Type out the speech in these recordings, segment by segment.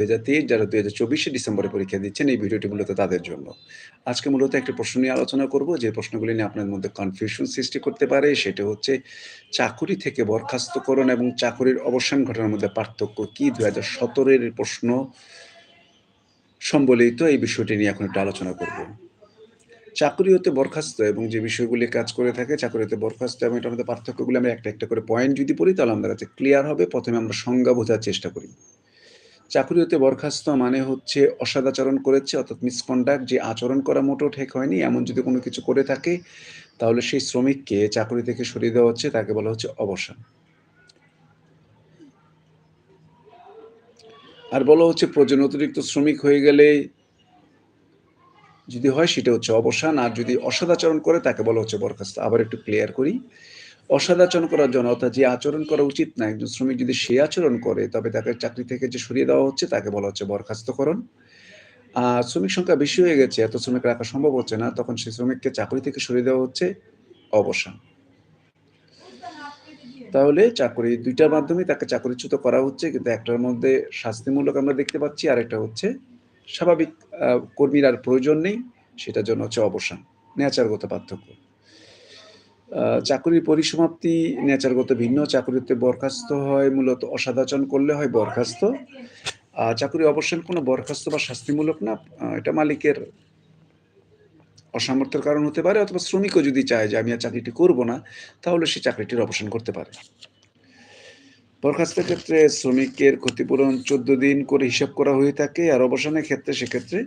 2023 যারা 2024 এ ডিসেম্বরে পরীক্ষা দিচ্ছেন এই ভিডিওটি মূলত তাদের জন্য। আজকে মূলত একটা প্রশ্ন নিয়ে আলোচনা করব যে প্রশ্নগুলি নিয়ে আপনার মধ্যে কনফিউশন সৃষ্টি করতে পারে সেটা হচ্ছে চাকুরি থেকে বরখাস্তকরণ এবং চাকুরির অবসান ঘটনার মধ্যে পার্থক্য কি? 2017 এর প্রশ্ন সম্বলিত এই বিষয়টি নিয়ে এখন একটু আলোচনা করব। চাকুরি হতে বরখাস্ত এবং যে বিষয়গুলি কাজ করে থাকে চাকুরি হতে বরখাস্ত এবং এটার মধ্যে পার্থক্যগুলো আমরা একটা, একটা করে পয়েন্ট যদি পড়ি তাহলে আমাদের কাছে ক্লিয়ার হবে। প্রথমে আমরা সংজ্ঞা বোঝার চেষ্টা করি। চাকুরি হতে বরখাস্ত মানে হচ্ছে অসদাচরণ করেছে, অর্থাৎ মিসকন্ডাক্ট যে আচরণ করা মোটেও ঠিক হয়নি, এমন যদি কোনো কিছু করে থাকে, তাহলে সেই শ্রমিককে চাকুরি থেকে সরিয়ে দেওয়া হচ্ছে, তাকে বলা হচ্ছে অবসান। আর বলা হচ্ছে প্রয়োজন অতিরিক্ত শ্রমিক হয়ে গেলে যদি হয় সেটা হচ্ছে অবসান, আর যদি অসদাচরণ করে, তাকে বলা হচ্ছে বরখাস্ত। আবার একটু ক্লিয়ার করি। অসদাচরণ করার জন্য, অর্থাৎ যে আচরণ করা উচিত না, একজন শ্রমিক যদি সে আচরণ করে, তবে তাকে চাকরি থেকে যে সরিয়ে দেওয়া হচ্ছে, তাকে বলা হচ্ছে বরখাস্তকরণ। আর শ্রমিক সংখ্যা বেশি হয়ে গেছে, এত শ্রমিক রাখা সম্ভব হচ্ছে না, তখন সেই শ্রমিককে চাকরি থেকে সরিয়ে দেওয়া হচ্ছে অবসান। তাহলে চাকরি ২ টার মাধ্যমে তাকে চাকরিচ্যুত করা হচ্ছে, কিন্তু একটার মধ্যে শাস্তিমূলক আমরা দেখতে পাচ্ছি আর একটা হচ্ছে স্বাভাবিক কর্মীর আর প্রয়োজন নেই, সেটার জন্য হচ্ছে অবসান। নেচারগত পার্থক্য। চাকরির পরিসমাপ্তি নেচারগত ভিন্ন, চাকরিতে বরখাস্ত হয় মূলত অসদাচরণ করলে হয় বরখাস্ত। আর চাকরি অবসান কোনো বরখাস্ত বা শাস্তিমূলক না। এটা মালিকের অসামর্থ্যের কারণ হতে পারে অথবা শ্রমিকও যদি চায় যে আমি আর চাকরিটি করব না, তাহলে সে চাকরিটির অবসান করতে পারে। বরখাস্তের ক্ষেত্রে শ্রমিকের ক্ষতিপূরণ ১৪ দিন করে হিসাব করা হয়ে থাকে, আর অবসানের ক্ষেত্রে সেক্ষেত্রে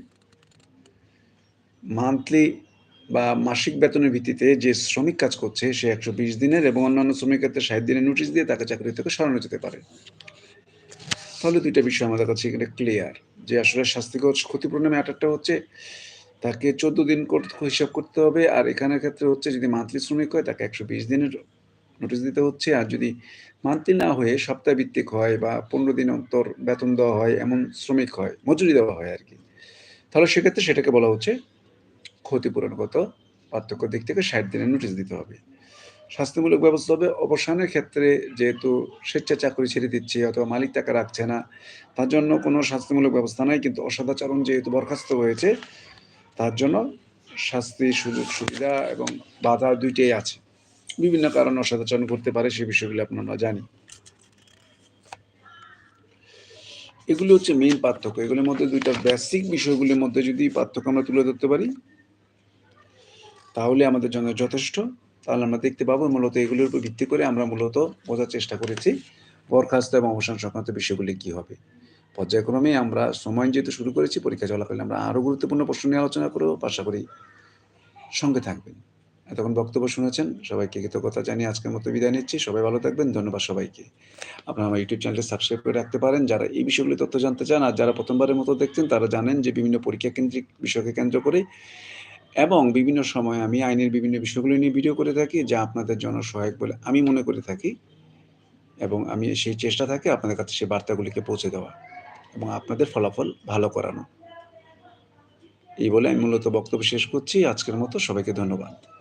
মান্থলি বা মাসিক বেতনের ভিত্তিতে যে শ্রমিক কাজ করছে সে ১২০ দিনের এবং অন্যান্য শ্রমিকের ৬০ দিনের নোটিশ দিয়ে তাকে চাকরি থেকে সরানো যেতে পারে। তাহলে ২ টা বিষয় আমাদের কাছে এখানে ক্লিয়ার যে আসলে শাস্তিগত ক্ষতিপূরণের ম্যাটারটা হচ্ছে তাকে ১৪ দিন হিসাব করতে হবে আর এখানের ক্ষেত্রে হচ্ছে যদি মান্থলি শ্রমিক হয় তাকে ১২০ দিনের নোটিশ দিতে হচ্ছে আর যদি মান্থলি না হয়ে সপ্তাহ ভিত্তিক হয় বা ১৫ দিন অন্তর বেতন দেওয়া হয় এমন শ্রমিক হয়, মজুরি দেওয়া হয় আর কি তাহলে সেক্ষেত্রে সেটাকে বলা হচ্ছে ক্ষতিপূরণগত পার্থক্য দিক থেকে ৬০ দিনের নোটিশ দিতে হবে। শাস্তিমূলক ব্যবস্থা হবে অবসানের ক্ষেত্রে যেহেতু স্বেচ্ছা চাকরি ছেড়ে দিচ্ছে অথবা মালিক তাকে রাখছে না, তার জন্য কোনো শাস্তিমূলক ব্যবস্থা নাই কিন্তু অসদাচরণ যেহেতু বরখাস্ত হয়েছে, তার জন্য শাস্তি সুযোগ সুবিধা এবং বাধা দুইটাই আছে। বিভিন্ন কারণে অসদাচরণ করতে পারে সে বিষয়গুলো আপনারা জানি। এগুলো হচ্ছে মেইন পার্থক্য। এগুলোর মধ্যে ২ টা বেসিক বিষয়গুলির মধ্যে যদি পার্থক্য আমরা তুলে ধরতে পারি তাহলে আমাদের জন্য যথেষ্ট। তাহলে আমরা দেখতে পাবো মূলত এগুলির উপর ভিত্তি করে আমরা মূলত বোঝার চেষ্টা করেছি বরখাস্ত এবং অবসান সংক্রান্ত বিষয়গুলি কি হবে। পর্যায়ক্রমে আমরা সময় যেহেতু শুরু করেছি, পরীক্ষা চলাকালীন আমরা আরও গুরুত্বপূর্ণ প্রশ্ন নিয়ে আলোচনা করব। করি সঙ্গে থাকবেন। এতক্ষণ বক্তব্য শুনেছেন, সবাইকে কৃতজ্ঞতা জানিয়ে আজকের মতো বিদায় নিচ্ছি। সবাই ভালো থাকবেন। ধন্যবাদ সবাইকে। আপনারা আমার ইউটিউব চ্যানেলটি সাবস্ক্রাইব করে রাখতে পারেন। যারা এই বিষয়গুলি তথ্য জানতে চান আর যারা প্রথমবারের মতো দেখছেন, তারা জানেন যে বিভিন্ন পরীক্ষা কেন্দ্রিক বিষয়কে কেন্দ্র করে এবং বিভিন্ন সময় আমি আইনের বিভিন্ন বিষয়গুলো নিয়ে ভিডিও করে থাকি যা আপনাদের জন্য সহায়ক বলে আমি মনে করে থাকি এবং আমি সেই চেষ্টা থাকি আপনাদের কাছে সেই বার্তাগুলিকে পৌঁছে দেওয়া এবং আপনাদের ফলাফল ভালো করানো। এই বলে আমি মূলত বক্তব্য শেষ করছি। আজকের মতো সবাইকে ধন্যবাদ।